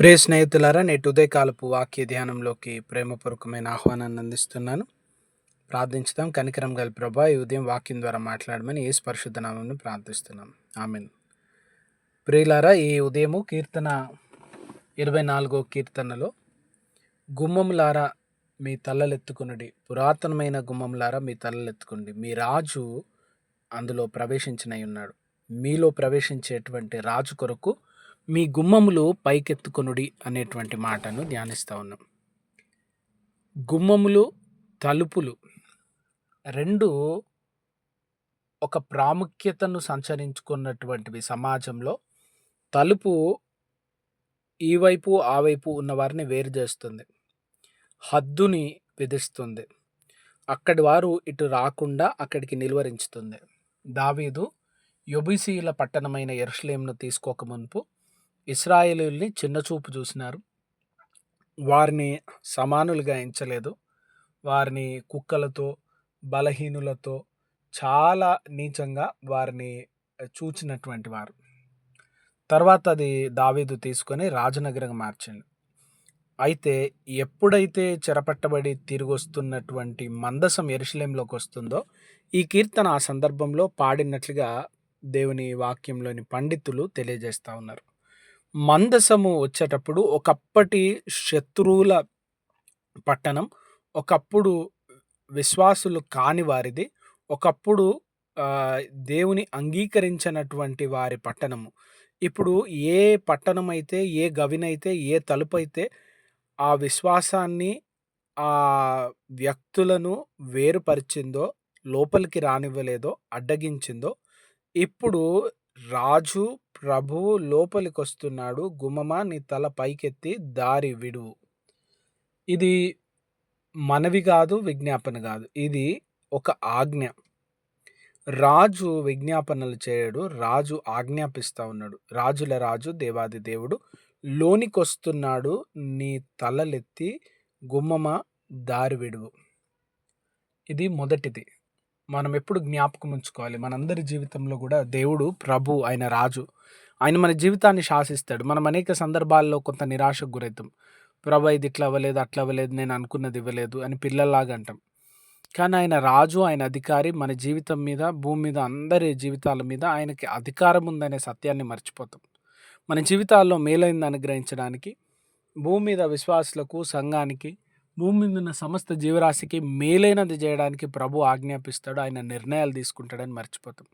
ప్రియ స్నేహితులారా నేటి ఉదయకాలపు వాక్య ధ్యానంలోకి ప్రేమపూర్వకమైన ఆహ్వానాన్ని అందిస్తున్నాను. ప్రార్థించుదాం. కనికరం గల ప్రభా ఈ ఉదయం వాక్యం ద్వారా మాట్లాడమని ఏ స్పర్శుద్ధనామని ప్రార్థిస్తున్నాం. ఆమెన్. ప్రియులారా ఈ ఉదయము కీర్తన ఇరవై నాలుగో కీర్తనలో గుమ్మములారా మీ తల్లలెత్తుకునుడి పురాతనమైన గుమ్మములారా మీ తల్లలెత్తుకుండి మీ రాజు అందులో ప్రవేశించినై ఉన్నాడు. మీలో ప్రవేశించేటువంటి రాజు కొరకు మీ గుమ్మములు పైకెత్తుకొనుడి అనేటువంటి మాటను ధ్యానిస్తూ ఉన్నాం. గుమ్మములు తలుపులు రెండు ఒక ప్రాముఖ్యతను సంచరించుకున్నటువంటివి సమాజంలో. తలుపు ఈ వైపు ఆ వైపు ఉన్న వారిని వేరు చేస్తుంది. హద్దుని విధిస్తుంది. అక్కడి వారు ఇటు రాకుండా అక్కడికి నిలువరించుతుంది. దావీదు యొబిసీల పట్టణమైన ఎరుషలేంను తీసుకోక మునుపు ఇస్రాయేలీల్ని చిన్నచూపు చూసినారు. వారిని సమానులుగా ఎంచలేదు. వారిని కుక్కలతో బలహీనులతో చాలా నీచంగా వారిని చూచినటువంటి వారు. తర్వాత అది దావీదు తీసుకొని రాజనగరం మార్చింది. అయితే ఎప్పుడైతే చెరపట్టబడి తిరిగి వస్తున్నటువంటి మందసం ఎరుశలేంలోకి వస్తుందో ఈ కీర్తన ఆ సందర్భంలో పాడినట్లుగా దేవుని వాక్యంలోని పండితులు తెలియజేస్తూ ఉన్నారు. మందసము వచ్చేటప్పుడు ఒకప్పటి శత్రువుల పట్టణం ఒకప్పుడు విశ్వాసులు కాని వారిది ఒకప్పుడు దేవుని అంగీకరించినటువంటి వారి పట్టణము. ఇప్పుడు ఏ పట్టణం అయితే ఏ గవినైతే ఏ తలుపు అయితే ఆ విశ్వాసాన్ని ఆ వ్యక్తులను వేరుపరిచిందో లోపలికి రానివ్వలేదో అడ్డగించిందో ఇప్పుడు రాజు ప్రభువు లోపలికొస్తున్నాడు గుమ్మమా నీ తల పైకెత్తి దారి విడువు ఇది మనవి కాదు విజ్ఞాపన కాదు. ఇది ఒక ఆజ్ఞ. రాజు విజ్ఞాపనలు చేయడు రాజు ఆజ్ఞాపిస్తూ ఉన్నాడు. రాజుల రాజు దేవాది దేవుడు లోనికొస్తున్నాడు నీ తలలెత్తి గుమ్మమ దారి విడువు. ఇది మొదటిది. మనం ఎప్పుడు జ్ఞాపకం ఉంచుకోవాలి. మనందరి జీవితంలో కూడా దేవుడు ప్రభు ఆయన రాజు. ఆయన మన జీవితాన్ని శాసిస్తాడు. మనం అనేక సందర్భాల్లో కొంత నిరాశకు గురవుతాం. ప్రభు ఇది ఇట్లా అవ్వలేదు అట్లా అవ్వలేదు నేను అనుకున్నది ఇవ్వలేదు అని పిల్లల్లాగా అంటాం. కానీ ఆయన రాజు ఆయన అధికారి మన జీవితం మీద భూమి మీద అందరి జీవితాల మీద ఆయనకి అధికారం ఉందనే సత్యాన్ని మర్చిపోతాం. మన జీవితాల్లో మేలైంది అనుగ్రహించడానికి భూమి మీద విశ్వాసులకు సంఘానికి భూమి మీద ఉన్న సమస్త జీవరాశికి మేలైనది చేయడానికి ప్రభు ఆజ్ఞాపిస్తాడు. ఆయన నిర్ణయాలు తీసుకుంటాడని మర్చిపోతాం.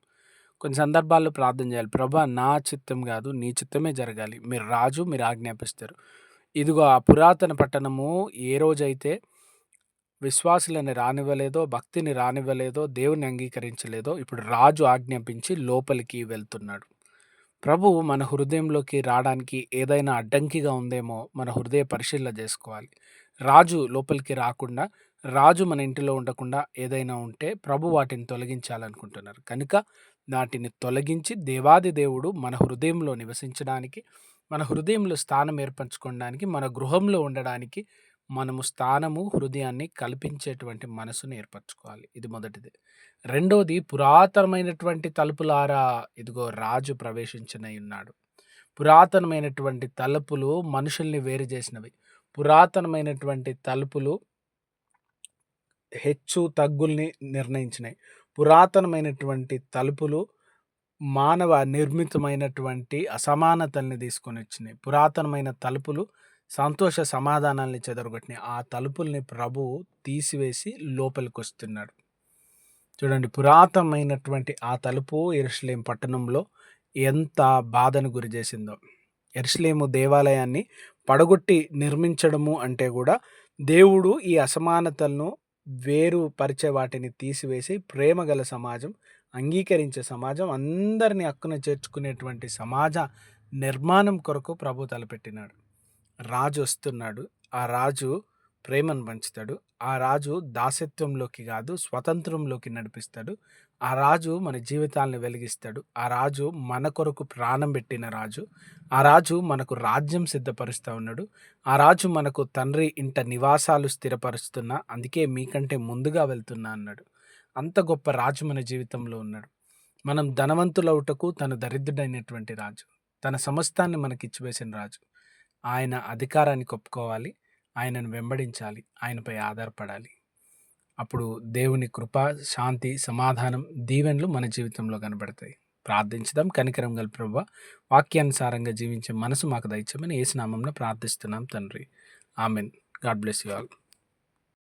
కొన్ని సందర్భాల్లో ప్రార్థన చేయాలి. ప్రభా నా చిత్తం కాదు నీ చిత్తమే జరగాలి. మీరు రాజు మీరు ఆజ్ఞాపిస్తారు. ఇదిగో ఆ పురాతన పట్టణము ఏ రోజైతే విశ్వాసులని రానివ్వలేదో భక్తిని రానివ్వలేదో దేవుని అంగీకరించలేదో ఇప్పుడు రాజు ఆజ్ఞాపించి లోపలికి వెళ్తున్నాడు. ప్రభు మన హృదయంలోకి రావడానికి ఏదైనా అడ్డంకిగా ఉందేమో మన హృదయ పరిశీలన చేసుకోవాలి. రాజు లోపలికి రాకుండా రాజు మన ఇంటిలో ఉండకుండా ఏదైనా ఉంటే ప్రభు వాటిని తొలగించాలనుకుంటున్నారు. కనుక వాటిని తొలగించి దేవాది దేవుడు మన హృదయంలో నివసించడానికి మన హృదయంలో స్థానం ఏర్పరచుకోవడానికి మన గృహంలో ఉండడానికి మనము స్థానము హృదయాన్ని కల్పించేటువంటి మనసును ఏర్పరచుకోవాలి. ఇది మొదటిది. రెండోది పురాతనమైనటువంటి తలుపులారా ఇదిగో రాజు ప్రవేశించనై ఉన్నాడు. పురాతనమైనటువంటి తలుపులు మనుషుల్ని వేరు చేసినవి. పురాతనమైనటువంటి తలుపులు హెచ్చు తగ్గుల్ని నిర్ణయించినాయి. పురాతనమైనటువంటి తలుపులు మానవ నిర్మితమైనటువంటి అసమానతల్ని తీసుకొని వచ్చినాయి. పురాతనమైన తలుపులు సంతోష సమాధానాల్ని చెదరగొట్టినాయి. ఆ తలుపుల్ని ప్రభు తీసివేసి లోపలికి వస్తున్నాడు చూడండి పురాతనమైనటువంటి ఆ తలుపు ఇరుషులేం పట్టణంలో ఎంత బాధను గురి చేసిందో. ఎరుసలేము దేవాలయాన్ని పడగొట్టి నిర్మించడము అంటే కూడా దేవుడు ఈ అసమానతలను వేరు పరిచే వాటిని తీసివేసి ప్రేమ గల సమాజం అంగీకరించే సమాజం అందరినీ హక్కున చేర్చుకునేటువంటి సమాజ నిర్మాణం కొరకు ప్రభు తలపెట్టినాడు. రాజు వస్తున్నాడు. ఆ రాజు ప్రేమను పంచుతాడు. ఆ రాజు దాసత్వంలోకి కాదు స్వతంత్రంలోకి నడిపిస్తాడు. ఆ రాజు మన జీవితాలను వెలిగిస్తాడు. ఆ రాజు మన కొరకు ప్రాణం పెట్టిన రాజు. ఆ రాజు మనకు రాజ్యం సిద్ధపరుస్తూ ఉన్నాడు. ఆ రాజు మనకు తండ్రి ఇంట నివాసాలు స్థిరపరుస్తున్నా అందుకే మీకంటే ముందుగా వెళ్తున్నా అన్నాడు. అంత గొప్ప రాజు మన జీవితంలో ఉన్నాడు. మనం ధనవంతులవుటకు తను దరిద్రుడైనటువంటి రాజు. తన సమస్తాన్ని మనకిచ్చివేసిన రాజు. ఆయన అధికారాన్ని ఒప్పుకోవాలి. ఆయనను వెంబడించాలి. ఆయనపై ఆధారపడాలి. అప్పుడు దేవుని కృప, శాంతి, సమాధానం, దీవెనలు మన జీవితంలో కనబడతాయి. ప్రార్థించదాం కనికరం గల ప్రభు వాక్యానుసారంగా జీవించే మనసు మాకు దయచమని ఏ నామమున ప్రార్థిస్తున్నాం తండ్రి. Amen God bless you all.